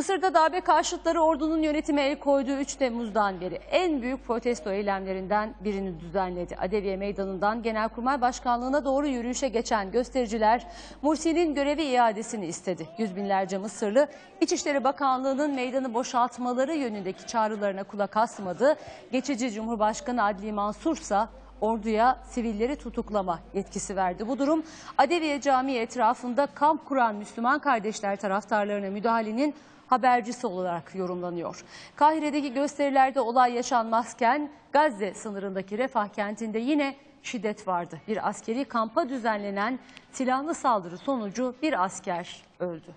Mısır'da darbe karşıtları ordunun yönetime el koyduğu 3 Temmuz'dan beri en büyük protesto eylemlerinden birini düzenledi. Adeviye Meydanı'ndan Genelkurmay Başkanlığı'na doğru yürüyüşe geçen göstericiler Mursi'nin görevi iadesini istedi. Yüz binlerce Mısırlı İçişleri Bakanlığı'nın meydanı boşaltmaları yönündeki çağrılarına kulak asmadı. Geçici Cumhurbaşkanı Adli Mansur ise orduya sivilleri tutuklama yetkisi verdi. Bu durum Adeviye Camii etrafında kamp kuran Müslüman kardeşler taraftarlarına müdahalenin habercisi olarak yorumlanıyor. Kahire'deki gösterilerde olay yaşanmazken Gazze sınırındaki Refah kentinde yine şiddet vardı. Bir askeri kampa düzenlenen silahlı saldırı sonucu bir asker öldü.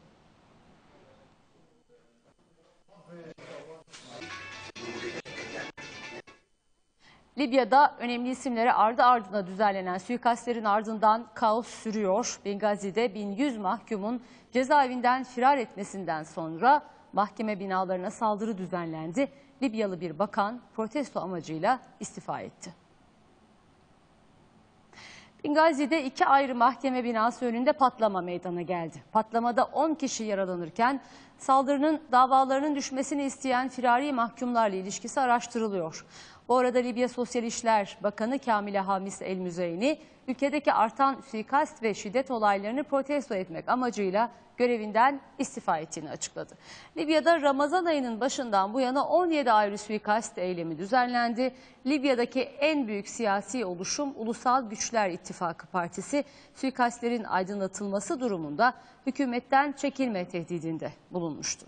Libya'da önemli isimlere ardı ardına düzenlenen suikastlerin ardından kaos sürüyor. Bengazi'de 1100 mahkumun cezaevinden firar etmesinden sonra mahkeme binalarına saldırı düzenlendi. Libyalı bir bakan protesto amacıyla istifa etti. Bingazi'de iki ayrı mahkeme binası önünde patlama meydana geldi. Patlamada 10 kişi yaralanırken saldırının davalarının düşmesini isteyen firari mahkumlarla ilişkisi araştırılıyor. Bu arada Libya Sosyal İşler Bakanı Kamile Hamis El Müzeyni ülkedeki artan suikast ve şiddet olaylarını protesto etmek amacıyla görevinden istifa ettiğini açıkladı. Libya'da Ramazan ayının başından bu yana 17 ayrı suikast eylemi düzenlendi. Libya'daki en büyük siyasi oluşum Ulusal Güçler İttifakı Partisi suikastlerin aydınlatılması durumunda hükümetten çekilme tehdidinde bulunmuştu.